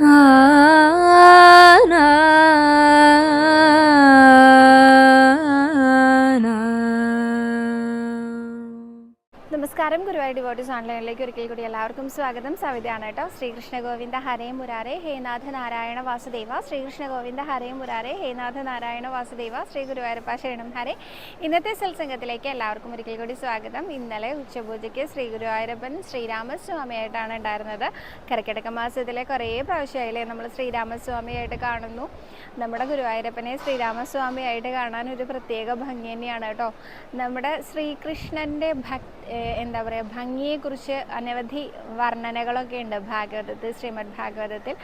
Ah. നമസ്കാരം. Guruvayur devotees ഓൺലൈനിലേക്ക് ഒരിക്കൽ കൂടി എല്ലാവർക്കും സ്വാഗതം. സവിതയാണ് കേട്ടോ. ശ്രീകൃഷ്ണ ഗോവിന്ദ ഹരേ മുരാരേ. ഹേനാഥ നാരായണ വാസുദേവ. ശ്രീകൃഷ്ണ ഗോവിന്ദ ഹരേ മുരാരേ. ഹേനാഥ നാരായണ വാസുദേവ. ശ്രീ ഗുരുവായൂരപ്പ ശരണം. ഹരേ. ഇന്നത്തെ സത്സംഗത്തിലേക്ക് എല്ലാവർക്കും ഒരിക്കൽ കൂടി സ്വാഗതം. ഇന്നലെ ഉച്ചപൂജയ്ക്ക് ശ്രീ ഗുരുവായൂരപ്പൻ ശ്രീരാമസ്വാമിയായിട്ടാണ് ഉണ്ടായിരുന്നത്. കരക്കിടക്ക മാസത്തിലെ കുറേ പ്രാവശ്യമായില്ലേ നമ്മൾ ശ്രീരാമസ്വാമിയായിട്ട് കാണുന്നു. നമ്മുടെ ഗുരുവായൂരപ്പനെ ശ്രീരാമസ്വാമിയായിട്ട് കാണാൻ ഒരു പ്രത്യേക ഭംഗി തന്നെയാണ് കേട്ടോ. നമ്മുടെ ശ്രീകൃഷ്ണന്റെ ഭക് ഏഹ് എന്താ പറയുക ഭംഗിയെക്കുറിച്ച് അനവധി വർണനകളൊക്കെ ഉണ്ട് ഭാഗവതത്തിൽ ശ്രീമദ് ഭാഗവതത്തിൽ.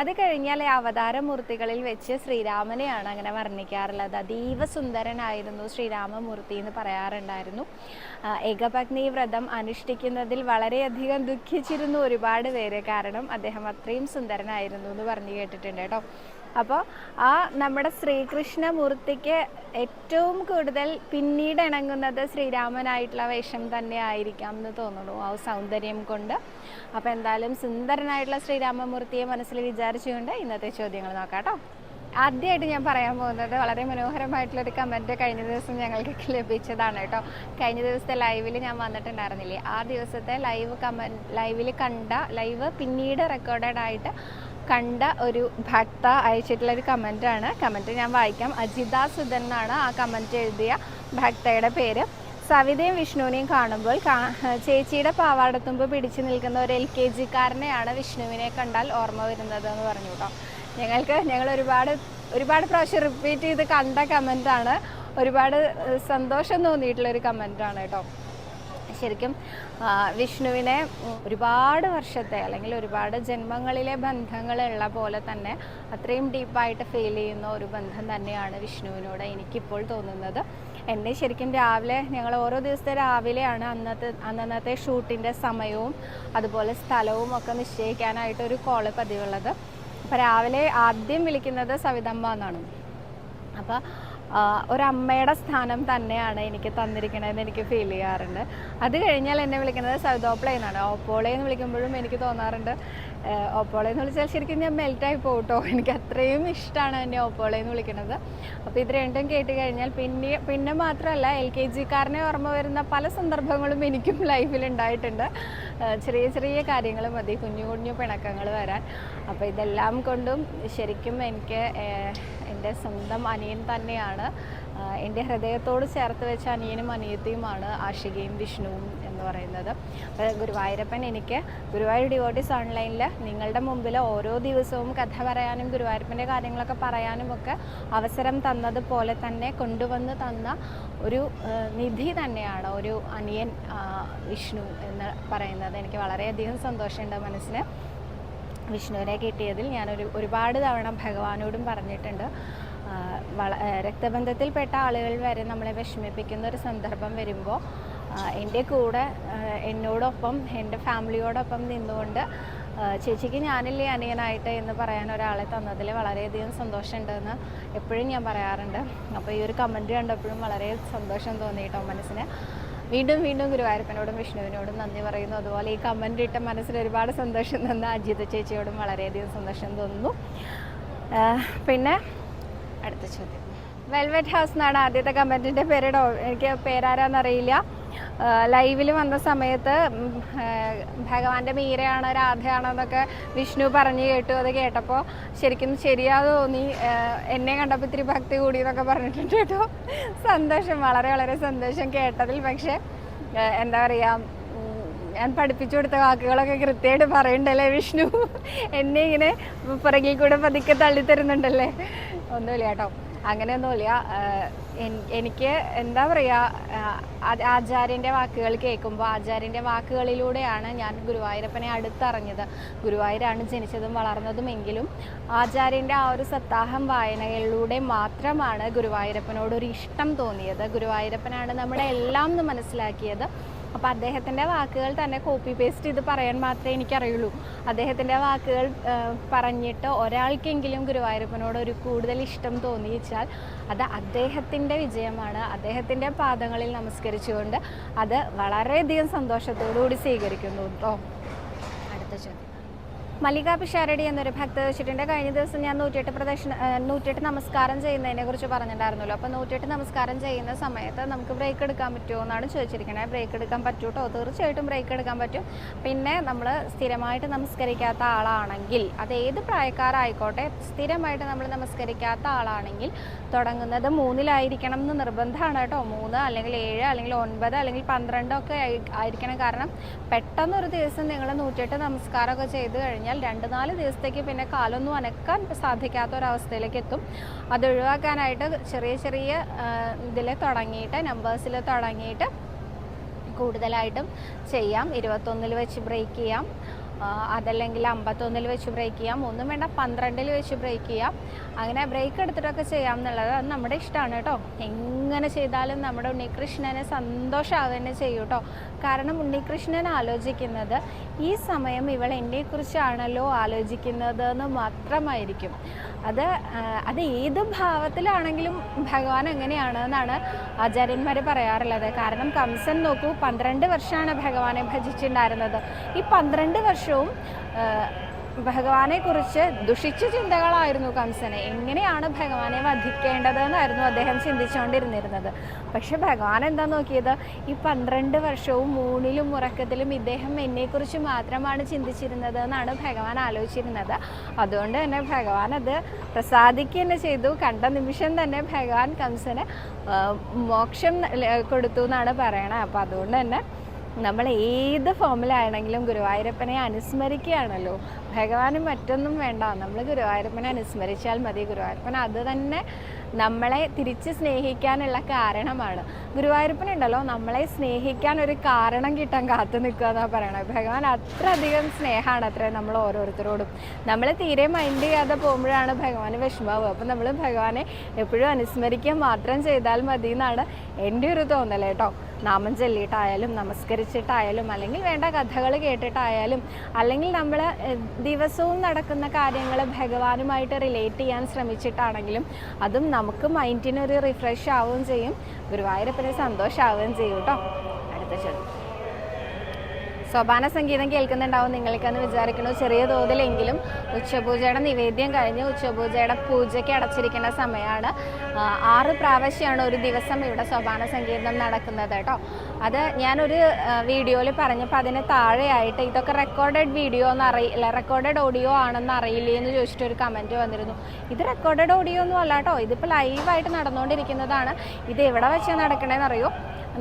അത് കഴിഞ്ഞാൽ അവതാരമൂർത്തികളിൽ വെച്ച് ശ്രീരാമനെയാണ് അങ്ങനെ വർണിക്കാറുള്ളത്. അതീവ സുന്ദരനായിരുന്നു ശ്രീരാമമൂർത്തി എന്ന് പറയാറുണ്ടായിരുന്നു. ഏകപത്നി വ്രതം അനുഷ്ഠിക്കുന്നതിൽ വളരെയധികം ദുഃഖിച്ചിരുന്നു ഒരുപാട് പേര്. കാരണം അദ്ദേഹം അത്രയും സുന്ദരനായിരുന്നു എന്ന് പറഞ്ഞു കേട്ടിട്ടുണ്ട് കേട്ടോ. അപ്പോൾ ആ നമ്മുടെ ശ്രീകൃഷ്ണമൂർത്തിക്ക് ഏറ്റവും കൂടുതൽ പിന്നീട് ഇണങ്ങുന്നത് ശ്രീരാമനായിട്ടുള്ള വേഷം തന്നെ ആയിരിക്കാം എന്ന് തോന്നുന്നു ആ സൗന്ദര്യം കൊണ്ട്. അപ്പോൾ എന്തായാലും സുന്ദരനായിട്ടുള്ള ശ്രീരാമമൂർത്തിയെ മനസ്സിൽ വിചാരിച്ചുകൊണ്ട് ഇന്നത്തെ ചോദ്യങ്ങൾ നോക്കാം കേട്ടോ. ആദ്യമായിട്ട് ഞാൻ പറയാൻ പോകുന്നത് വളരെ മനോഹരമായിട്ടുള്ളൊരു കമന്റ് കഴിഞ്ഞ ദിവസം ഞങ്ങൾക്ക് ലഭിച്ചതാണ് കേട്ടോ. കഴിഞ്ഞ ദിവസത്തെ ലൈവിൽ ഞാൻ വന്നിട്ടുണ്ടായിരുന്നില്ലേ? ആ ദിവസത്തെ ലൈവ് കമൻ ലൈവിൽ കണ്ട ലൈവ് പിന്നീട് റെക്കോർഡഡ് ആയിട്ട് കണ്ട ഒരു ഭക്ത അയച്ചിട്ടുള്ള ഒരു കമന്റാണ് കമന്റ് ഞാൻ വായിക്കാം. അജിത സുധൻ എന്നാണ് ആ കമന്റ് എഴുതിയ ഭക്തയുടെ പേര്. സവിതയും വിഷ്ണുവിനെയും കാണുമ്പോൾ ചേച്ചിയുടെ പാവാടത്തുമ്പ് പിടിച്ചു നിൽക്കുന്ന ഒരു എൽ കെ ജിക്കാരനെയാണ് വിഷ്ണുവിനെ കണ്ടാൽ ഓർമ്മ വരുന്നത് എന്ന് പറഞ്ഞു കേട്ടോ ഞങ്ങൾക്ക് ഞങ്ങൾ ഒരുപാട് ഒരുപാട് പ്രാവശ്യം റിപ്പീറ്റ് ചെയ്ത് കണ്ട കമന്റാണ് ഒരുപാട് സന്തോഷം തോന്നിയിട്ടുള്ള ഒരു കമന്റാണ് കേട്ടോ ശരിക്കും വിഷ്ണുവിനെ ഒരുപാട് വർഷത്തെ അല്ലെങ്കിൽ ഒരുപാട് ജന്മങ്ങളിലെ ബന്ധങ്ങളുള്ള പോലെ തന്നെ അത്രയും ഡീപ്പായിട്ട് ഫീൽ ചെയ്യുന്ന ഒരു ബന്ധം തന്നെയാണ് വിഷ്ണുവിനോട് എനിക്കിപ്പോൾ തോന്നുന്നത്. എന്നെ ശരിക്കും രാവിലെ ഞങ്ങൾ ഓരോ ദിവസത്തെ രാവിലെയാണ് അന്നത്തെ അന്നന്നത്തെ ഷൂട്ടിന്റെ സമയവും അതുപോലെ സ്ഥലവും ഒക്കെ നിശ്ചയിക്കാനായിട്ട് ഒരു കോൾ പതിവുള്ളത്. അപ്പോൾ രാവിലെ ആദ്യം വിളിക്കുന്നത് സവിതമ്മ എന്നാണ്. അപ്പോൾ ഒരമ്മയുടെ സ്ഥാനം തന്നെയാണ് എനിക്ക് തന്നിരിക്കണതെന്ന് എനിക്ക് ഫീൽ ചെയ്യാറുണ്ട്. അത് കഴിഞ്ഞാൽ എന്നെ വിളിക്കുന്നത് സൗദോപ്ലേ എന്നാണ്. ഓപ്പോളെ എന്ന് വിളിക്കുമ്പോഴും എനിക്ക് തോന്നാറുണ്ട് ഓപ്പോളേ എന്ന് വിളിച്ചാൽ ശരിക്കും ഞാൻ മെൽറ്റായി പോകട്ടോ എനിക്ക് അത്രയും ഇഷ്ടമാണ് എന്നെ ഓപ്പോളെ എന്ന് വിളിക്കുന്നത്. അപ്പോൾ ഇത് രണ്ടും കേട്ട് കഴിഞ്ഞാൽ പിന്നെ പിന്നെ മാത്രമല്ല എൽ കെ ജിക്കാരനെ ഓർമ്മ വരുന്ന പല സന്ദർഭങ്ങളും എനിക്കും ലൈഫിൽ ഉണ്ടായിട്ടുണ്ട്. ചെറിയ ചെറിയ കാര്യങ്ങൾ മതി കുഞ്ഞു കുഞ്ഞു പിണക്കങ്ങൾ വരാൻ. അപ്പോൾ ഇതെല്ലാം കൊണ്ടും ശരിക്കും എനിക്ക് എന്റെ സ്വന്തം അനിയൻ തന്നെയാണ്. എന്റെ ഹൃദയത്തോട് ചേർത്ത് വെച്ച അനിയനും അനിയത്തിയുമാണ് ആഷികയും വിഷ്ണുവും എന്ന് പറയുന്നത്. അപ്പോൾ ഗുരുവായൂരപ്പൻ എനിക്ക് ഗുരുവായൂർ ഡിവോട്ടീസ് ഓൺലൈനിൽ നിങ്ങളുടെ മുമ്പിൽ ഓരോ ദിവസവും കഥ പറയാനും ഗുരുവായൂരപ്പന്റെ കാര്യങ്ങളൊക്കെ പറയാനും ഒക്കെ അവസരം തന്നതുപോലെ തന്നെ കൊണ്ടുവന്ന് തന്ന ഒരു നിധി തന്നെയാണ് ഒരു അനിയൻ വിഷ്ണു എന്ന് പറയുന്നത്. എനിക്ക് വളരെയധികം സന്തോഷമുണ്ട് മനസ്സിന്. വിഷ്ണുവിനെ കിട്ടിയതിൽ ഞാനൊരു ഒരുപാട് തവണ ഭഗവാനോടും പറഞ്ഞിട്ടുണ്ട്. വള രക്തബന്ധത്തിൽപ്പെട്ട ആളുകൾ വരെ നമ്മളെ വിഷമിപ്പിക്കുന്ന ഒരു സന്ദർഭം വരുമ്പോൾ എന്റെ കൂടെ എന്നോടൊപ്പം എന്റെ ഫാമിലിയോടൊപ്പം നിന്നുകൊണ്ട് ചേച്ചിക്ക് ഞാനില്ലേ അനിയനായിട്ട് എന്ന് പറയാൻ ഒരാളെ തന്നതിൽ വളരെയധികം സന്തോഷമുണ്ടെന്ന് എപ്പോഴും ഞാൻ പറയാറുണ്ട്. അപ്പോൾ ഈ ഒരു കമന്റ് കണ്ടപ്പോഴും വളരെ സന്തോഷം തോന്നി കേട്ടോ മനസ്സിന്. വീണ്ടും വീണ്ടും ഗുരുവായൂരപ്പനോടും വിഷ്ണുവിനോടും നന്ദി പറയുന്നു. അതുപോലെ ഈ കമന്റ് ഇട്ട മനസ്സിൽ ഒരുപാട് സന്തോഷം തന്ന അജിത ചേച്ചിയോടും വളരെയധികം സന്തോഷം തോന്നുന്നു. പിന്നെ അടുത്ത ചോദ്യം. വെൽവെറ്റ് ഹൗസ് എന്നാണ് ആദ്യത്തെ കമന്റിന്റെ പേരിടോ എനിക്ക് പേരാരാന്നറിയില്ല ലൈവിൽ വന്ന സമയത്ത് ഭഗവാന്റെ മീരയാണ് രാധയാണോ എന്നൊക്കെ വിഷ്ണു പറഞ്ഞു കേട്ടു അത് കേട്ടപ്പോൾ ശരിക്കും ശരിയാ തോന്നി. എന്നെ കണ്ടപ്പോൾ ഇത്തിരി ഭക്തി കൂടി എന്നൊക്കെ പറഞ്ഞിട്ടുണ്ട് കേട്ടോ. സന്തോഷം വളരെ വളരെ സന്തോഷം കേട്ടതിൽ. പക്ഷേ എന്താ പറയുക ഞാൻ പഠിപ്പിച്ചു കൊടുത്ത വാക്കുകളൊക്കെ കൃത്യമായിട്ട് പറയണ്ടല്ലേ വിഷ്ണു? എന്നെ ഇങ്ങനെ പുറകിൽ കൂടെ പതുക്കെ തള്ളിത്തരുന്നുണ്ടല്ലേ? ഒന്നുമില്ല കേട്ടോ. അങ്ങനെയൊന്നുമില്ല. എനിക്ക് എന്താ പറയുക ആചാര്യന്റെ വാക്കുകൾ കേൾക്കുമ്പോൾ ആചാര്യന്റെ വാക്കുകളിലൂടെയാണ് ഞാൻ ഗുരുവായൂരപ്പനെ അടുത്തറിഞ്ഞത്. ഗുരുവായൂരാണ് ജനിച്ചതും വളർന്നതുമെങ്കിലും ആചാര്യന്റെ ആ ഒരു സത്താഹം വായനകളിലൂടെ മാത്രമാണ് ഗുരുവായൂരപ്പനോടൊരു ഇഷ്ടം തോന്നിയത്. ഗുരുവായൂരപ്പനാണ് നമ്മുടെ എല്ലാം എന്ന് മനസ്സിലാക്കിയത്. അപ്പോൾ അദ്ദേഹത്തിന്റെ വാക്കുകൾ തന്നെ കോപ്പി പേസ്റ്റ് ചെയ്ത് പറയാൻ മാത്രമേ എനിക്കറിയുള്ളൂ. അദ്ദേഹത്തിന്റെ വാക്കുകൾ പറഞ്ഞിട്ട് ഒരാൾക്കെങ്കിലും ഗുരുവായൂരപ്പനോട് ഒരു കൂടുതൽ ഇഷ്ടം തോന്നിയിച്ചാൽ അത് അദ്ദേഹത്തിന്റെ വിജയമാണ്. അദ്ദേഹത്തിന്റെ പാദങ്ങളിൽ നമസ്കരിച്ചുകൊണ്ട് അത് വളരെയധികം സന്തോഷത്തോടു കൂടി സ്വീകരിക്കുന്നു കേട്ടോ മല്ലിക പിഷാരടി എന്നൊരു ഭക്ത വെച്ചിട്ടുണ്ട്. കഴിഞ്ഞ ദിവസം ഞാൻ നൂറ്റിയെട്ട് പ്രദക്ഷിണ നൂറ്റിയെട്ട് നമസ്കാരം ചെയ്യുന്നതിനെ കുറിച്ച് പറഞ്ഞിട്ടുണ്ടായിരുന്നല്ലോ. അപ്പോൾ നൂറ്റിയെട്ട് നമസ്കാരം ചെയ്യുന്ന സമയത്ത് നമുക്ക് ബ്രേക്ക് എടുക്കാൻ പറ്റുമോ എന്നാണ് ചോദിച്ചിരിക്കുന്നത് ബ്രേക്ക് എടുക്കാൻ പറ്റൂട്ടോ? തീർച്ചയായിട്ടും ബ്രേക്ക് എടുക്കാൻ പറ്റും. പിന്നെ നമ്മൾ സ്ഥിരമായിട്ട് നമസ്കരിക്കാത്ത ആളാണെങ്കിൽ അത് ഏത് പ്രായക്കാരായിക്കോട്ടെ സ്ഥിരമായിട്ട് നമ്മൾ നമസ്കരിക്കാത്ത ആളാണെങ്കിൽ തുടങ്ങുന്നത് മൂന്നിലായിരിക്കണം എന്ന് നിർബന്ധമാണ് കേട്ടോ. മൂന്ന് അല്ലെങ്കിൽ ഏഴ് അല്ലെങ്കിൽ ഒൻപത് അല്ലെങ്കിൽ പന്ത്രണ്ട് ഒക്കെ ആയിരിക്കണം. കാരണം പെട്ടെന്നൊരു ദിവസം നിങ്ങൾ നൂറ്റിയെട്ട് നമസ്കാരമൊക്കെ ചെയ്ത് കഴിഞ്ഞാൽ രണ്ട് നാല് ദിവസത്തേക്ക് പിന്നെ കാലൊന്നും അനക്കാൻ സാധിക്കാത്ത ഒരവസ്ഥയിലേക്ക് എത്തും അത് ഒഴിവാക്കാനായിട്ട് ചെറിയ ചെറിയ ഇതിൽ തുടങ്ങിയിട്ട് നമ്പേഴ്സിൽ തുടങ്ങിയിട്ട് കൂടുതലായിട്ടും ചെയ്യാം. ഇരുപത്തൊന്നിൽ വെച്ച് ബ്രേക്ക് ചെയ്യാം. അതല്ലെങ്കിൽ അമ്പത്തൊന്നിൽ വെച്ച് ബ്രേക്ക് ചെയ്യാം. ഒന്നും വേണ്ട പന്ത്രണ്ടിൽ വെച്ച് ബ്രേക്ക് ചെയ്യാം. അങ്ങനെ ബ്രേക്ക് എടുത്തിട്ടൊക്കെ ചെയ്യാം എന്നുള്ളത് അത് നമ്മുടെ ഇഷ്ടമാണ് കേട്ടോ. എങ്ങനെ ചെയ്താലും നമ്മുടെ ഉണ്ണികൃഷ്ണനെ സന്തോഷമാവുക തന്നെ ചെയ്യൂ കേട്ടോ കാരണം ഉണ്ണികൃഷ്ണൻ ആലോചിക്കുന്നത് ഈ സമയം ഇവൾ എന്നെക്കുറിച്ചാണല്ലോ ആലോചിക്കുന്നത് എന്ന് മാത്രമായിരിക്കും. അത് അത് ഏത് ഭാവത്തിലാണെങ്കിലും ഭഗവാൻ എങ്ങനെയാണ് എന്നാണ് ആചാര്യന്മാർ പറയാറുള്ളത്. കാരണം കംസൻ നോക്കൂ പന്ത്രണ്ട് വർഷമാണ് ഭഗവാനെ ഭജിച്ചിട്ടുണ്ടായിരുന്നത്. ഈ പന്ത്രണ്ട് വർഷവും ഭഗവാനെ കുറിച്ച് ദുഷിച്ച ചിന്തകളായിരുന്നു കംസന്. എങ്ങനെയാണ് ഭഗവാനെ വധിക്കേണ്ടത് എന്നായിരുന്നു അദ്ദേഹം ചിന്തിച്ചുകൊണ്ടിരുന്നിരുന്നത് പക്ഷെ ഭഗവാൻ എന്താ നോക്കിയത്? ഈ പന്ത്രണ്ട് വർഷവും മൂണിലും ഉറക്കത്തിലും ഇദ്ദേഹം എന്നെക്കുറിച്ച് മാത്രമാണ് ചിന്തിച്ചിരുന്നത് എന്നാണ് ഭഗവാൻ ആലോചിച്ചിരുന്നത്. അതുകൊണ്ട് തന്നെ ഭഗവാൻ അത് പ്രസാദിക്കുക ചെയ്തു. കണ്ട നിമിഷം തന്നെ ഭഗവാൻ കംസന് മോക്ഷം കൊടുത്തു എന്നാണ് പറയണത്. അപ്പോൾ അതുകൊണ്ട് തന്നെ നമ്മൾ ഏത് ഫോമിലാണെങ്കിലും ഗുരുവായൂരപ്പനെ അനുസ്മരിക്കുകയാണല്ലോ. ഭഗവാന് മറ്റൊന്നും വേണ്ട. നമ്മൾ ഗുരുവായൂരപ്പനെ അനുസ്മരിച്ചാൽ മതി. ഗുരുവായൂരപ്പൻ അത് തന്നെ നമ്മളെ തിരിച്ച് സ്നേഹിക്കാനുള്ള കാരണമാണ്. ഗുരുവായൂരപ്പനുണ്ടല്ലോ നമ്മളെ സ്നേഹിക്കാൻ ഒരു കാരണം കിട്ടാൻ കാത്തു നിൽക്കുക എന്നാണ് പറയണത്. ഭഗവാൻ അത്രയധികം സ്നേഹമാണ് അത്ര നമ്മൾ ഓരോരുത്തരോടും. നമ്മൾ തീരെ മൈൻഡ് ചെയ്യാതെ പോകുമ്പോഴാണ് ഭഗവാന് വിഷമാവുക. അപ്പം നമ്മൾ ഭഗവാനെ എപ്പോഴും അനുസ്മരിക്കുക മാത്രം ചെയ്താൽ മതി എന്നാണ് എന്റെ ഒരു തോന്നൽ കേട്ടോ. നാമം ചൊല്ലിയിട്ടായാലും നമസ്കരിച്ചിട്ടായാലും അല്ലെങ്കിൽ വേണ്ട കഥകൾ കേട്ടിട്ടായാലും അല്ലെങ്കിൽ നമ്മൾ ദിവസവും നടക്കുന്ന കാര്യങ്ങൾ ഭഗവാനുമായിട്ട് റിലേറ്റ് ചെയ്യാൻ ശ്രമിച്ചിട്ടാണെങ്കിലും അതും നമുക്ക് മൈൻഡിനൊരു റിഫ്രഷ് ആവുകയും ചെയ്യും. ഗുരുവായൂരപ്പന് സന്തോഷമാവുകയും ചെയ്യും കേട്ടോ അടുത്ത ചോദ്യം. സോപാന സംഗീതം കേൾക്കുന്നുണ്ടാവും. നിങ്ങൾക്കെന്ന് വിചാരിക്കുന്നു ചെറിയ തോതിലെങ്കിലും ഉച്ചപൂജയുടെ നിവേദ്യം കഴിഞ്ഞ് ഉച്ചപൂജയുടെ പൂജയ്ക്ക് അടച്ചിരിക്കുന്ന സമയമാണ് ആറ് പ്രാവശ്യമാണ് ഒരു ദിവസം ഇവിടെ സോപാന സംഗീതം നടക്കുന്നത് കേട്ടോ. അത് ഞാനൊരു വീഡിയോയിൽ പറഞ്ഞപ്പോൾ അതിന് താഴെയായിട്ട് ഇതൊക്കെ റെക്കോർഡഡ് വീഡിയോ എന്ന് അറിയില്ല റെക്കോർഡഡ് ഓഡിയോ ആണെന്ന് അറിയില്ലേ എന്ന് ചോദിച്ചിട്ട് ഒരു കമന്റ് വന്നിരുന്നു. ഇത് റെക്കോർഡഡ് ഓഡിയോ ഒന്നും അല്ല കേട്ടോ. ഇതിപ്പോൾ ലൈവായിട്ട് നടന്നുകൊണ്ടിരിക്കുന്നതാണ് ഇത് എവിടെ വെച്ചാൽ നടക്കണേന്ന് അറിയോ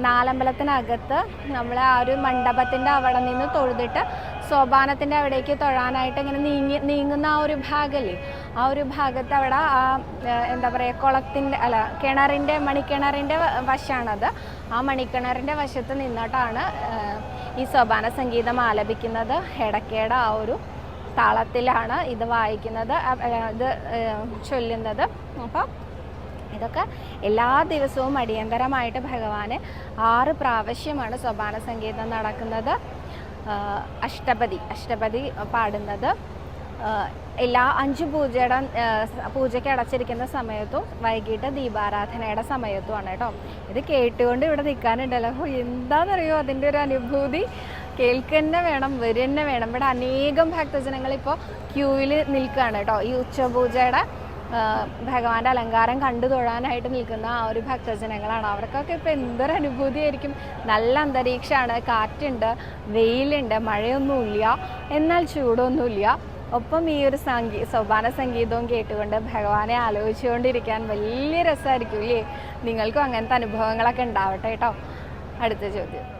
നാലമ്പലത്തിനകത്ത് നമ്മൾ ആ ഒരു മണ്ഡപത്തിന്റെ അവിടെ നിന്ന് തൊഴുതിട്ട് സോപാനത്തിന്റെ അവിടേക്ക് തൊഴാനായിട്ട് ഇങ്ങനെ നീങ്ങി നീങ്ങുന്ന ആ ഒരു ഭാഗമല്ലേ ആ ഒരു ഭാഗത്ത് അവിടെ ആ എന്താ പറയുക കുളത്തിന്റെ അല്ല കിണറിന്റെ മണിക്കിണറിന്റെ വശമാണത് ആ മണിക്കിണറിന്റെ വശത്ത് നിന്നിട്ടാണ് ഈ സോപാന സംഗീതം ആലപിക്കുന്നത്. ഇടയ്ക്കയുടെ ആ ഒരു താളത്തിലാണ് ഇത് വായിക്കുന്നത് ഇത് ചൊല്ലുന്നത്. അപ്പോൾ ഇതൊക്കെ എല്ലാ ദിവസവും അടിയന്തരമായിട്ട് ഭഗവാന് ആറ് പ്രാവശ്യമാണ് സോപാന സംഗീതം നടക്കുന്നത്. അഷ്ടപതി അഷ്ടപതി പാടുന്നത്. എല്ലാ അഞ്ച് പൂജയുടെ പൂജയ്ക്ക് അടച്ചിരിക്കുന്ന സമയത്തും വൈകിട്ട് ദീപാരാധനയുടെ സമയത്തുമാണ് കേട്ടോ. ഇത് കേട്ടുകൊണ്ട് ഇവിടെ നിൽക്കാനുണ്ടല്ലോ. അപ്പോൾ എന്താണെന്നറിയോ അതിന്റെ ഒരു അനുഭൂതി? കേൾക്കന്നെ വേണം വരുന്നെ വേണം. ഇവിടെ അനേകം ഭക്തജനങ്ങൾ ഇപ്പോൾ ക്യൂവിൽ നിൽക്കുകയാണ് കേട്ടോ ഈ ഉച്ചപൂജയുടെ ഭഗവാന്റെ അലങ്കാരം കണ്ടു തൊഴാനായിട്ട് നിൽക്കുന്ന ആ ഒരു ഭക്തജനങ്ങളാണ്. അവർക്കൊക്കെ ഇപ്പോൾ എന്തൊരു അനുഭൂതിയായിരിക്കും നല്ല അന്തരീക്ഷമാണ് കാറ്റുണ്ട് വെയിലുണ്ട് മഴയൊന്നുമില്ല എന്നാൽ ചൂടൊന്നുമില്ല. ഒപ്പം ഈ ഒരു സംഗീ സോപാന സംഗീതവും കേട്ടുകൊണ്ട് ഭഗവാനെ ആലോചിച്ചുകൊണ്ടിരിക്കാൻ വലിയ രസമായിരിക്കും ഇല്ലേ? നിങ്ങൾക്കും അങ്ങനത്തെ അനുഭവങ്ങളൊക്കെ ഉണ്ടാവട്ടെ കേട്ടോ. അടുത്ത ചോദ്യം.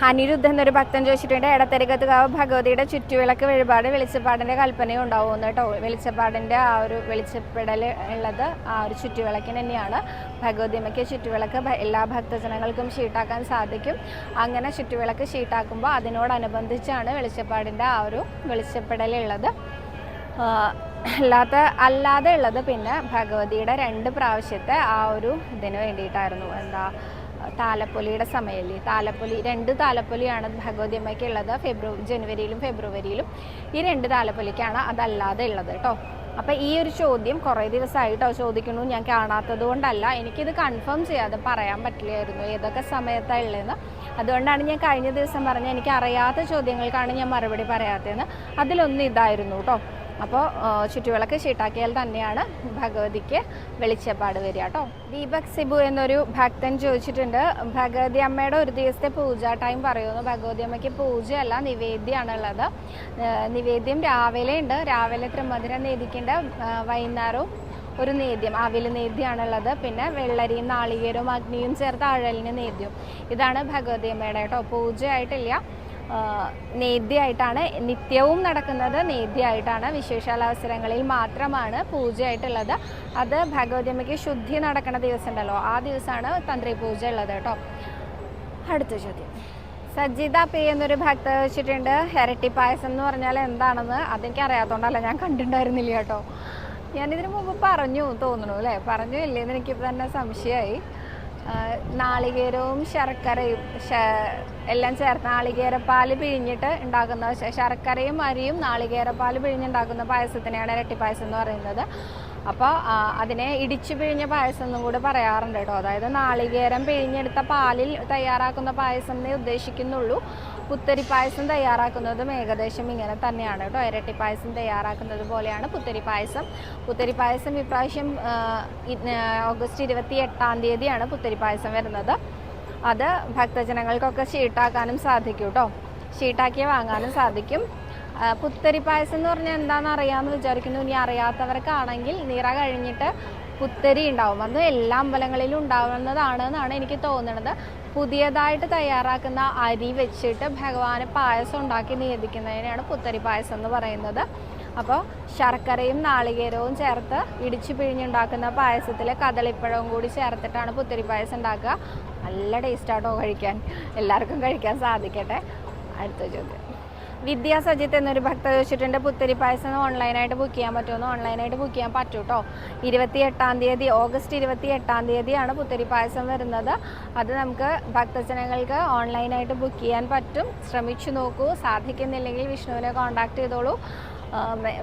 അനിരുദ്ധ എന്നൊരു ഭക്തൻ ചോദിച്ചിട്ടുണ്ട് ഇടത്തരകത്തുകാവ് ഭഗവതിയുടെ ചുറ്റുവിളക്ക് വഴിപാട് വെളിച്ചപ്പാടിന്റെ കൽപ്പനയും ഉണ്ടാവുമെന്ന് കേട്ടോ. വെളിച്ചപ്പാടിന്റെ ആ ഒരു വെളിച്ചപ്പെടൽ ഉള്ളത് ആ ഒരു ചുറ്റുവിളക്കിന് തന്നെയാണ്. ഭഗവതിമയ്ക്ക് ചുറ്റുവിളക്ക് എല്ലാ ഭക്തജനങ്ങൾക്കും ഷീട്ടാക്കാൻ സാധിക്കും. അങ്ങനെ ചുറ്റുവിളക്ക് ഷീട്ടാക്കുമ്പോൾ അതിനോടനുബന്ധിച്ചാണ് വെളിച്ചപ്പാടിന്റെ ആ ഒരു വെളിച്ചപ്പെടലുള്ളത് ഉള്ളത്. അല്ലാത്ത അല്ലാതെ ഉള്ളത് പിന്നെ ഭഗവതിയുടെ രണ്ട് പ്രാവശ്യത്തെ ആ ഒരു ഇതിന് വേണ്ടിയിട്ടായിരുന്നു. എന്താ താലപ്പൊലിയുടെ സമയല്ലേ? താലപ്പൊലി രണ്ട് താലപ്പൊലിയാണ് ഭഗവതി അമ്മയ്ക്ക് ഉള്ളത്. ഫെബ്രുവരി ജനുവരിയിലും ഫെബ്രുവരിയിലും ഈ രണ്ട് താലപ്പൊലിക്കാണ് അതല്ലാതെ ഉള്ളത് കേട്ടോ. അപ്പം ഈ ഒരു ചോദ്യം കുറേ ദിവസമായിട്ടോ ചോദിക്കണു ഞാൻ കാണാത്തത് കൊണ്ടല്ല. എനിക്കിത് കൺഫേം ചെയ്യാതെ പറയാൻ പറ്റില്ലായിരുന്നു. ഏതൊക്കെ സമയത്താണ് ഉള്ളതെന്ന് അതുകൊണ്ടാണ് ഞാൻ കഴിഞ്ഞ ദിവസം പറഞ്ഞ എനിക്ക് അറിയാത്ത ചോദ്യങ്ങൾക്കാണ് ഞാൻ മറുപടി പറയാത്തതെന്ന്. അതിലൊന്നും ഇതായിരുന്നു കേട്ടോ. അപ്പോൾ ചുറ്റുവിളക്ക് ചീട്ടാക്കിയാൽ തന്നെയാണ് ഭഗവതിക്ക് വെളിച്ചപ്പാട് വരിക കേട്ടോ. ദീപക് സിബു എന്നൊരു ഭക്തൻ ചോദിച്ചിട്ടുണ്ട് ഭഗവതി അമ്മയുടെ ഒരു ദിവസത്തെ പൂജ ടൈം പറയുന്നു. ഭഗവതി അമ്മയ്ക്ക് പൂജയല്ല നിവേദ്യമാണ് ഉള്ളത് നിവേദ്യം രാവിലെ ഉണ്ട് രാവിലെ ത്രിമധുരം നേദിക്കേണ്ട വൈകുന്നേരവും ഒരു നേദ്യം. അവിൽ നേദ്യമാണുള്ളത്. പിന്നെ വെള്ളരിയും നാളികേരവും അഗ്നിയും ചേർത്ത് അഴലിന് നേദ്യം. ഇതാണ് ഭഗവതി അമ്മയുടെ കേട്ടോ. പൂജയായിട്ടില്ല. നേദ്യമായിട്ടാണ് നിത്യവും നടക്കുന്നത്. നേദ്യമായിട്ടാണ് വിശേഷാൽ അവസരങ്ങളിൽ മാത്രമാണ് പൂജയായിട്ടുള്ളത്. അത് ഭഗവതിയമ്മയ്ക്ക് ശുദ്ധി നടക്കുന്ന ദിവസം ഉണ്ടല്ലോ ആ ദിവസമാണ് തന്ത്രി പൂജ ഉള്ളത് കേട്ടോ. അടുത്ത ചോദ്യം. സജിത പി എന്നൊരു ഭക്ത വെച്ചിട്ടുണ്ട്. ഇരട്ടി പായസം എന്ന് പറഞ്ഞാൽ എന്താണെന്ന് അതെനിക്ക് അറിയാത്തതുകൊണ്ടല്ല ഞാൻ കണ്ടിട്ടുണ്ടായിരുന്നില്ല കേട്ടോ. ഞാനിതിനു മുമ്പ് പറഞ്ഞു തോന്നണു അല്ലേ? പറഞ്ഞു ഇല്ലേന്ന് എനിക്കിപ്പോൾ തന്നെ സംശയമായി. നാളികേരവും ശർക്കരയും എല്ലാം ചേർത്ത് നാളികേരപ്പാൽ പിഴിഞ്ഞിട്ട് ഉണ്ടാക്കുന്ന ശർക്കരയും അരിയും നാളികേരപ്പാൽ പിഴിഞ്ഞുണ്ടാക്കുന്ന പായസത്തിനെയാണ് ഇരട്ടി പായസം എന്ന് പറയുന്നത്. അപ്പോൾ അതിനെ ഇടിച്ചു പിഴിഞ്ഞ പായസം എന്നും കൂടി പറയാറുണ്ട് കേട്ടോ. അതായത് നാളികേരം പിഴിഞ്ഞെടുത്ത പാലിൽ തയ്യാറാക്കുന്ന പായസം എന്നേ ഉദ്ദേശിക്കുന്നുള്ളൂ. പുത്തരി പായസം തയ്യാറാക്കുന്നതും ഏകദേശം ഇങ്ങനെ തന്നെയാണ് കേട്ടോ. ഇരട്ടി പായസം തയ്യാറാക്കുന്നത് പോലെയാണ് പുത്തരി പായസം പുത്തരി പായസം ഇപ്രാവശ്യം ഓഗസ്റ്റ് ഇരുപത്തി എട്ടാം തീയതിയാണ് പുത്തരി പായസം വരുന്നത്. അത് ഭക്തജനങ്ങൾക്കൊക്കെ ഷീട്ടാക്കാനും സാധിക്കും കേട്ടോ. ഷീട്ടാക്കി വാങ്ങാനും സാധിക്കും. പുത്തരി പായസം എന്ന് പറഞ്ഞാൽ എന്താണെന്ന് അറിയാമെന്ന് വിചാരിക്കുന്നു. ഇനി അറിയാത്തവർക്കാണെങ്കിൽ നിറ കഴിഞ്ഞിട്ട് പുത്തരി ഉണ്ടാവും. അത് എല്ലാ അമ്പലങ്ങളിലും ഉണ്ടാവുന്നതാണ് എന്നാണ് എനിക്ക് തോന്നുന്നത് പുതിയതായിട്ട് തയ്യാറാക്കുന്ന അരി വെച്ചിട്ട് ഭഗവാന് പായസം ഉണ്ടാക്കി നിയന്ത്രിക്കുന്നതിനാണ് പുത്തരി പായസം എന്ന് പറയുന്നത്. അപ്പോൾ ശർക്കരയും നാളികേരവും ചേർത്ത് ഇടിച്ചു പിഴിഞ്ഞുണ്ടാക്കുന്ന പായസത്തിൽ കദളിപ്പഴവും കൂടി ചേർത്തിട്ടാണ് പുത്തരി പായസം ഉണ്ടാക്കുക. നല്ല ടേസ്റ്റാട്ടോ കഴിക്കാൻ. എല്ലാവർക്കും കഴിക്കാൻ സാധിക്കട്ടെ. അടുത്ത ചോദ്യം. വിദ്യാ സജിത്ത് എന്നൊരു ഭക്ത ചോദിച്ചിട്ടുണ്ട് പുത്തരി പായസം ഓൺലൈനായിട്ട് ബുക്ക് ചെയ്യാൻ പറ്റുമെന്ന്? ഓൺലൈനായിട്ട് ബുക്ക് ചെയ്യാൻ പറ്റും കേട്ടോ ഇരുപത്തി എട്ടാം തീയതി ഓഗസ്റ്റ് ഇരുപത്തി എട്ടാം തീയതിയാണ് പുത്തരി പായസം വരുന്നത്. അത് നമുക്ക് ഭക്തജനങ്ങൾക്ക് ഓൺലൈനായിട്ട് ബുക്ക് ചെയ്യാൻ പറ്റും. ശ്രമിച്ചു നോക്കൂ. സാധിക്കുന്നില്ലെങ്കിൽ വിഷ്ണുവിനെ കോൺടാക്ട് ചെയ്തോളൂ.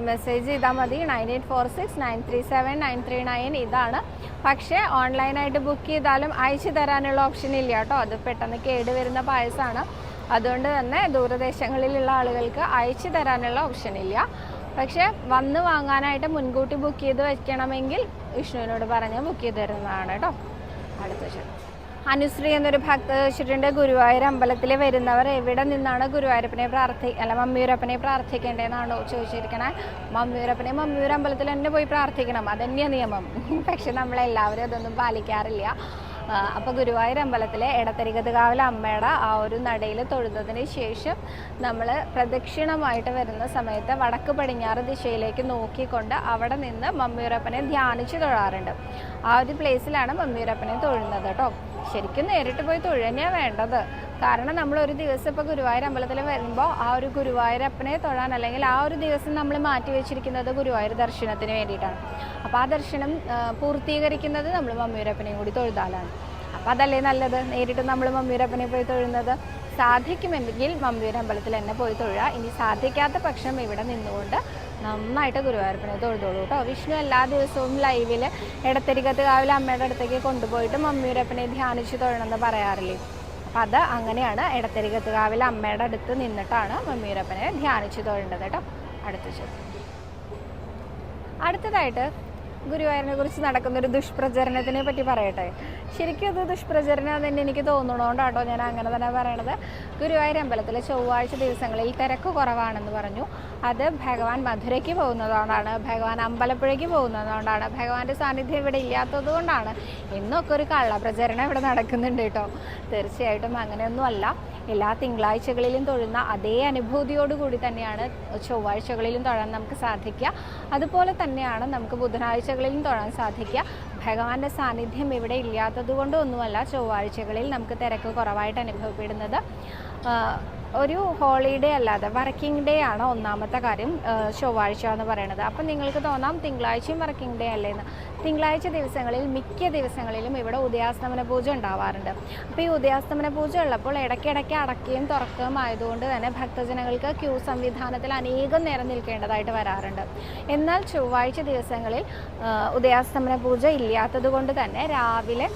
മെസ്സേജ് ചെയ്താൽ മതി. Nine eight four six nine three seven nine three nine ഇതാണ്. പക്ഷേ ഓൺലൈനായിട്ട് ബുക്ക് ചെയ്താലും അയച്ചു തരാനുള്ള ഓപ്ഷൻ ഇല്ല കേട്ടോ. അത് പെട്ടെന്ന് കേടുവരുന്ന പായസമാണ് അതുകൊണ്ട് തന്നെ ദൂരദേശങ്ങളിലുള്ള ആളുകൾക്ക് അയച്ചു തരാനുള്ള ഓപ്ഷൻ ഇല്ല. പക്ഷെ വന്ന് വാങ്ങാനായിട്ട് മുൻകൂട്ടി ബുക്ക് ചെയ്ത് വെക്കണമെങ്കിൽ വിഷ്ണുവിനോട് പറഞ്ഞ് ബുക്ക് ചെയ്ത് തരുന്നതാണ് കേട്ടോ അടുത്ത ചോദ്യം അനുശ്രീ എന്നൊരു ഭക്ത വെച്ചിട്ടുണ്ട്. ഗുരുവായൂർ അമ്പലത്തിൽ വരുന്നവർ എവിടെ നിന്നാണ് ഗുരുവായൂരപ്പനെ പ്രാർത്ഥി അല്ല മമ്മിയൂരപ്പനെ പ്രാർത്ഥിക്കേണ്ടതെന്നാണോ ചോദിച്ചിരിക്കണേ. മമ്മിയൂരപ്പനെ മമ്മിയൂർ അമ്പലത്തിൽ തന്നെ പോയി പ്രാർത്ഥിക്കണം. അതന്നെയാണ് നിയമം. പക്ഷെ നമ്മളെല്ലാവരും അതൊന്നും പാലിക്കാറില്ല. അപ്പോൾ ഗുരുവായൂർ അമ്പലത്തിലെ എടത്തരികത്തുകാവിലെ അമ്മയുടെ ആ ഒരു നടയിൽ തൊഴുന്നതിന് ശേഷം നമ്മൾ പ്രദക്ഷിണമായിട്ട് വരുന്ന സമയത്ത് വടക്ക് പടിഞ്ഞാറ് ദിശയിലേക്ക് നോക്കിക്കൊണ്ട് അവിടെ നിന്ന് മമ്മിയൂരപ്പനെ ധ്യാനിച്ച് തൊഴാറുണ്ട്. ആ ഒരു പ്ലേസിലാണ് മമ്മിയൂരപ്പനെ തൊഴുന്നത് കേട്ടോ ശരിക്കും നേരിട്ട് പോയി തൊഴുതന്നെയാണ് വേണ്ടത്. കാരണം നമ്മൾ ഒരു ദിവസം ഇപ്പോൾ ഗുരുവായൂർ അമ്പലത്തിൽ വരുമ്പോൾ ആ ഒരു ഗുരുവായൂരപ്പനെ തൊഴാൻ അല്ലെങ്കിൽ ആ ഒരു ദിവസം നമ്മൾ മാറ്റി വെച്ചിരിക്കുന്നത് ഗുരുവായൂർ ദർശനത്തിന് വേണ്ടിയിട്ടാണ്. അപ്പോൾ ആ ദർശനം പൂർത്തീകരിക്കുന്നത് നമ്മൾ മമ്മിയൂരപ്പനെയും കൂടി തൊഴുതാലാണ്. അപ്പോൾ അതല്ലേ നല്ലത്? നേരിട്ട് നമ്മൾ മമ്മിയൂരപ്പനെ പോയി തൊഴുന്നത്? സാധിക്കുമെങ്കിൽ മമ്മിയൂർ അമ്പലത്തിൽ തന്നെ പോയി തൊഴുക. ഇനി സാധിക്കാത്ത പക്ഷം ഇവിടെ നിന്നുകൊണ്ട് നന്നായിട്ട് ഗുരുവായൂരപ്പനെ തൊഴുതോളൂ കേട്ടോ. വിഷ്ണു എല്ലാ ദിവസവും ലൈവിൽ ഇടത്തരികത്ത് കാവിലെ അമ്മയുടെ അടുത്തേക്ക് കൊണ്ടുപോയിട്ട് മമ്മിയൂരപ്പനെ ധ്യാനിച്ച് തൊഴണമെന്ന് പറയാറില്ലേ? അപ്പം അത് അങ്ങനെയാണ് ഇടത്തരികത്ത് കാവിലെ അമ്മയുടെ അടുത്ത് നിന്നിട്ടാണ് മമ്മിയൂരപ്പനെ ധ്യാനിച്ച് തൊഴേണ്ടത് കേട്ടോ. അടുത്ത ചോദ്യം. അടുത്തതായിട്ട് ഗുരുവായൂരിനെ കുറിച്ച് നടക്കുന്ന ഒരു ദുഷ്പ്രചരണത്തിനെ പറ്റി പറയട്ടെ. ശരിക്കും അത് ദുഷ്പ്രചരണം തന്നെ എനിക്ക് തോന്നണോണ്ടാട്ടോ ഞാൻ അങ്ങനെ തന്നെ പറയണത്. ഗുരുവായൂർ അമ്പലത്തിലെ ചൊവ്വാഴ്ച ദിവസങ്ങളിൽ തിരക്ക് കുറവാണെന്ന് പറഞ്ഞു. അത് ഭഗവാൻ മധുരയ്ക്ക് പോകുന്നതുകൊണ്ടാണ് ഭഗവാൻ അമ്പലപ്പുഴയ്ക്ക് പോകുന്നതുകൊണ്ടാണ് ഭഗവാന്റെ സാന്നിധ്യം ഇവിടെ ഇല്ലാത്തത് കൊണ്ടാണ്. ഒരു കള്ളപ്രചരണം ഇവിടെ നടക്കുന്നുണ്ട് കേട്ടോ. തീർച്ചയായിട്ടും അങ്ങനെയൊന്നുമല്ല. എല്ലാ തിങ്കളാഴ്ചകളിലും തൊഴുന്ന അതേ അനുഭൂതിയോടുകൂടി തന്നെയാണ് ചൊവ്വാഴ്ചകളിലും തൊഴാൻ നമുക്ക് സാധിക്കുക. അതുപോലെ തന്നെയാണ് നമുക്ക് ബുധനാഴ്ചകളിലും തൊഴാൻ സാധിക്കുക. ഭഗവാന്റെ സാന്നിധ്യം ഇവിടെ ഇല്ലാത്തത് കൊണ്ടൊന്നുമല്ല ചൊവ്വാഴ്ചകളിൽ നമുക്ക് തിരക്ക് കുറവായിട്ട് അനുഭവപ്പെടുന്നത്. ഒരു ഹോളിഡേ അല്ലാതെ വർക്കിംഗ് ഡേ ആണ് ഒന്നാമത്തെ കാര്യം ചൊവ്വാഴ്ച എന്ന് പറയുന്നത് അപ്പം നിങ്ങൾക്ക് തോന്നാം തിങ്കളാഴ്ചയും വർക്കിംഗ് ഡേ അല്ലേന്ന് തിങ്കളാഴ്ച ദിവസങ്ങളിൽ മിക്ക ദിവസങ്ങളിലും ഇവിടെ ഉദയാസ്തമന പൂജ ഉണ്ടാവാറുണ്ട്. അപ്പോൾ ഈ ഉദയാസ്തമന പൂജ ഉള്ളപ്പോൾ ഇടയ്ക്കിടയ്ക്ക് അടക്കുകയും തുറക്കുകയും ആയതുകൊണ്ട് തന്നെ ഭക്തജനങ്ങൾക്ക് ക്യൂ സംവിധാനത്തിൽ അനേകം നേരം നിൽക്കേണ്ടതായിട്ട് വരാറുണ്ട്. എന്നാൽ ചൊവ്വാഴ്ച ദിവസങ്ങളിൽ ഉദയാസ്തമന പൂജ ഇല്ലാത്തത് കൊണ്ട് തന്നെ രാവിലെ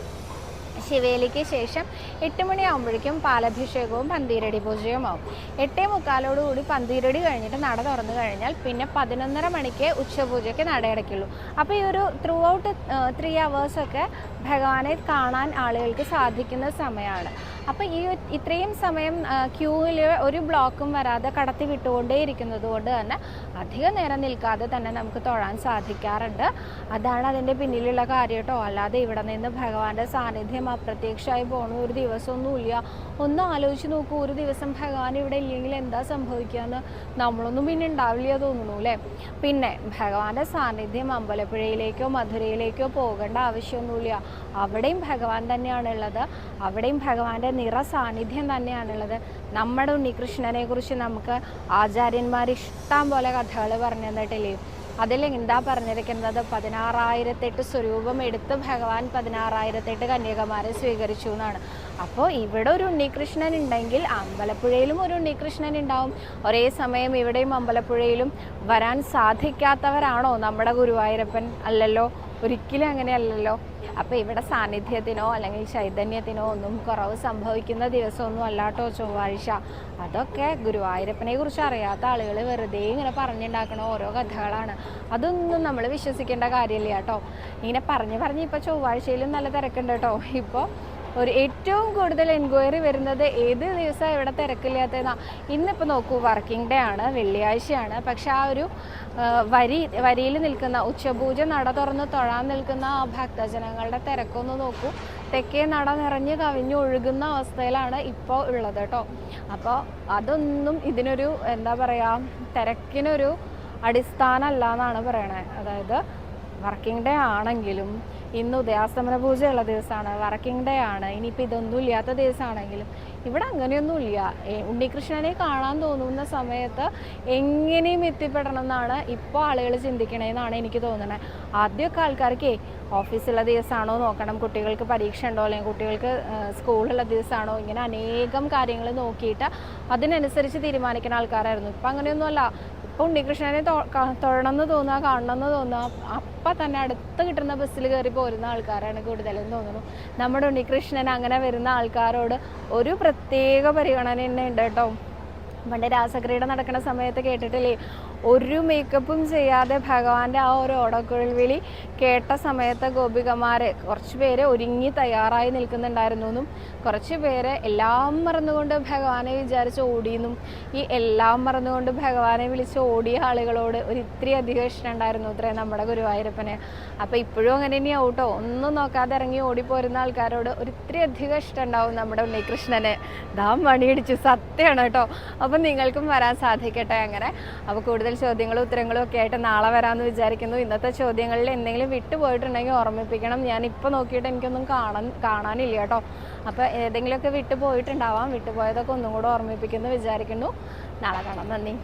ശിവേലിക്ക് ശേഷം എട്ട് മണിയാകുമ്പോഴേക്കും പാലഭിഷേകവും പന്തീരടി പൂജയും ആവും എട്ടേ മുക്കാലോടുകൂടി പന്തീരടി കഴിഞ്ഞിട്ട് നട തുറന്നു കഴിഞ്ഞാൽ പിന്നെ പതിനൊന്നര മണിക്ക് ഉച്ചപൂജയ്ക്ക് നടയടയ്ക്കുള്ളൂ. അപ്പോൾ ഈ ഒരു ത്രൂ ഔട്ട് ത്രീ അവേഴ്സൊക്കെ ഭഗവാനെ കാണാൻ ആളുകൾക്ക് സാധിക്കുന്ന സമയമാണ്. അപ്പോൾ ഈ ഇത്രയും സമയം ക്യൂവിൽ ഒരു ബ്ലോക്കും വരാതെ കടത്തി വിട്ടുകൊണ്ടേ ഇരിക്കുന്നത് കൊണ്ട് തന്നെ അധിക നേരം നിൽക്കാതെ തന്നെ നമുക്ക് തൊഴാൻ സാധിക്കാറുണ്ട്. അതാണ് അതിന്റെ പിന്നിലുള്ള കാര്യം കേട്ടോ. അല്ലാതെ ഇവിടെ നിന്ന് ഭഗവാന്റെ സാന്നിധ്യം അപ്രത്യക്ഷമായി പോകണ ഒരു ദിവസമൊന്നുമില്ല. ഒന്ന് ആലോചിച്ച് നോക്കൂ ഒരു ദിവസം ഭഗവാൻ ഇവിടെ ഇല്ലെങ്കിൽ എന്താ സംഭവിക്കുകയെന്ന് നമ്മളൊന്നും പിന്നെ ഉണ്ടാവില്ല തോന്നുന്നു അല്ലേ? പിന്നെ ഭഗവാന്റെ സാന്നിധ്യം അമ്പലപ്പുഴയിലേക്കോ മധുരയിലേക്കോ പോകേണ്ട ആവശ്യമൊന്നുമില്ല. അവിടെയും ഭഗവാൻ തന്നെയാണുള്ളത്. അവിടെയും ഭഗവാന്റെ നിറ സാന്നിധ്യം തന്നെയാണുള്ളത്. നമ്മുടെ ഉണ്ണികൃഷ്ണനെ കുറിച്ച് നമുക്ക് ആചാര്യന്മാർ ഇഷ്ടം പോലെ കഥകൾ പറഞ്ഞു തന്നിട്ടില്ലേ? അതിൽ എന്താ പറഞ്ഞിരിക്കുന്നത്? പതിനാറായിരത്തെട്ട് സ്വരൂപം എടുത്ത് ഭഗവാൻ പതിനാറായിരത്തെട്ട് കന്യകമാരെ സ്വീകരിച്ചു എന്നാണ്. അപ്പോൾ ഇവിടെ ഒരു ഉണ്ണികൃഷ്ണൻ ഉണ്ടെങ്കിൽ അമ്പലപ്പുഴയിലും ഒരു ഉണ്ണികൃഷ്ണൻ ഉണ്ടാവും. ഒരേ സമയം ഇവിടെയും അമ്പലപ്പുഴയിലും വരാൻ സാധിക്കാത്തവരാണോ നമ്മുടെ ഗുരുവായൂരപ്പൻ? അല്ലല്ലോ. ഒരിക്കലും അങ്ങനെയല്ലല്ലോ. അപ്പോൾ ഇവിടെ സാന്നിധ്യത്തിനോ അല്ലെങ്കിൽ ചൈതന്യത്തിനോ ഒന്നും കുറവ് സംഭവിക്കുന്ന ദിവസമൊന്നും അല്ലാട്ടോ ചൊവ്വാഴ്ച. അതൊക്കെ ഗുരുവായൂരപ്പനെ കുറിച്ച് അറിയാത്ത ആളുകൾ വെറുതെ ഇങ്ങനെ പറഞ്ഞുണ്ടാക്കണ ഓരോ കഥകളാണ്. അതൊന്നും നമ്മൾ വിശ്വസിക്കേണ്ട കാര്യമില്ല കേട്ടോ. ഇങ്ങനെ പറഞ്ഞ് പറഞ്ഞ് ഇപ്പോൾ ചൊവ്വാഴ്ചയിലും നല്ല തിരക്കുണ്ട് കേട്ടോ. ഇപ്പോൾ ഒരു ഏറ്റവും കൂടുതൽ എൻക്വയറി വരുന്നത് ഏത് ദിവസം ഇവിടെ തിരക്കില്ലാത്തതെന്നാ? ഇന്നിപ്പോൾ നോക്കൂ വർക്കിംഗ് ഡേ ആണ് വെള്ളിയാഴ്ചയാണ്. പക്ഷെ ആ ഒരു വരി വരിയിൽ നിൽക്കുന്ന ഉച്ചപൂജ നട തുറന്ന് തൊഴാൻ നിൽക്കുന്ന ആ ഭക്തജനങ്ങളുടെ തിരക്കൊന്ന് നോക്കൂ. തെക്കേ നട നിറഞ്ഞ് കവിഞ്ഞ് ഒഴുകുന്ന അവസ്ഥയിലാണ് ഇപ്പോൾ ഉള്ളത് കേട്ടോ. അപ്പോൾ അതൊന്നും ഇതിനൊരു എന്താ പറയുക തിരക്കിനൊരു അടിസ്ഥാനമല്ല എന്നാണ് പറയണത് അതായത് വർക്കിംഗ് ഡേ ആണെങ്കിലും ഇന്ന് ഉദയാസ്തമന പൂജയുള്ള ദിവസമാണ് വർക്കിംഗ് ഡേ ആണ്. ഇനിയിപ്പോൾ ഇതൊന്നും ഇല്ലാത്ത ദിവസമാണെങ്കിലും ഇവിടെ അങ്ങനെയൊന്നുമില്ല ഉണ്ണികൃഷ്ണനെ കാണാൻ തോന്നുന്ന സമയത്ത് എങ്ങനെയും എത്തിപ്പെടണം എന്നാണ് ഇപ്പോൾ ആളുകൾ ചിന്തിക്കണേന്നാണ് എനിക്ക് തോന്നുന്നത് ആദ്യമൊക്കെ ആൾക്കാർക്ക് ഓഫീസുള്ള ദിവസമാണോ? നോക്കണം. കുട്ടികൾക്ക് പരീക്ഷ ഉണ്ടോ? അല്ലെങ്കിൽ കുട്ടികൾക്ക് സ്കൂളുള്ള ദിവസമാണോ? ഇങ്ങനെ അനേകം കാര്യങ്ങൾ നോക്കിയിട്ട് അതിനനുസരിച്ച് തീരുമാനിക്കുന്ന ആൾക്കാരായിരുന്നു. ഇപ്പം അങ്ങനെയൊന്നുമല്ല. ഇപ്പം ഉണ്ണികൃഷ്ണനെ തൊഴണമെന്ന് തോന്നുക കാണണമെന്ന് തോന്നുക അപ്പം തന്നെ അടുത്ത് കിട്ടുന്ന ബസ്സിൽ കയറി പോരുന്ന ആൾക്കാരാണ് കൂടുതലും തോന്നുന്നു. നമ്മുടെ ഉണ്ണികൃഷ്ണൻ അങ്ങനെ വരുന്ന ആൾക്കാരോട് ഒരു പ്രത്യേക പരിഗണന തന്നെ ഉണ്ട് കേട്ടോ. പണ്ട് രാസക്രീഡ നടക്കുന്ന സമയത്ത് കേട്ടിട്ടില്ലേ? ഒരു മേക്കപ്പും ചെയ്യാതെ ഭഗവാന്റെ ആ ഒരു ഓടക്കുഴൽ വിളി കേട്ട സമയത്ത് ഗോപികമാരെ കുറച്ച് പേര് ഒരുങ്ങി തയ്യാറായി നിൽക്കുന്നുണ്ടായിരുന്നു എന്നും കുറച്ച് പേര് എല്ലാം മറന്നുകൊണ്ട് ഭഗവാനെ വിചാരിച്ച് ഓടിയെന്നും ഈ എല്ലാം മറന്നുകൊണ്ട് ഭഗവാനെ വിളിച്ച് ഓടിയ ആളുകളോട് ഒരു ഇത്തിരി അധികം ഇഷ്ടം ഉണ്ടായിരുന്നു അത്രേ നമ്മുടെ ഗുരുവായൂരപ്പന്. അപ്പോൾ ഇപ്പോഴും അങ്ങനെ തന്നെയാവും കേട്ടോ ഒന്നും നോക്കാതെ ഇറങ്ങി ഓടിപ്പോരുന്ന ആൾക്കാരോട് ഒരു ഇത്തിരി അധികം ഇഷ്ടം ഉണ്ടാവും നമ്മുടെ ഉണ്ണികൃഷ്ണന്. ദാം മണിയടിച്ചു. സത്യമാണ് കേട്ടോ. അപ്പം നിങ്ങൾക്കും വരാൻ സാധിക്കട്ടെ അങ്ങനെ. അപ്പോൾ കൂടുതൽ ചോദ്യങ്ങളും ഉത്തരങ്ങളും ഒക്കെ ആയിട്ട് നാളെ വരാമെന്ന് വിചാരിക്കുന്നു. ഇന്നത്തെ ചോദ്യങ്ങളിൽ എന്തെങ്കിലും വിട്ടുപോയിട്ടുണ്ടെങ്കിൽ ഓർമ്മിപ്പിക്കണം. ഞാൻ ഇപ്പോൾ നോക്കിയിട്ട് എനിക്കൊന്നും കാണാൻ കാണാനില്ല കേട്ടോ. അപ്പോൾ ഏതെങ്കിലുമൊക്കെ വിട്ടുപോയിട്ടുണ്ടാവാം. വിട്ടുപോയതൊക്കെ ഒന്നും കൂടെ ഓർമ്മിപ്പിക്കുന്നു വിചാരിക്കുന്നു. നാളെ കാണാം. നന്ദി.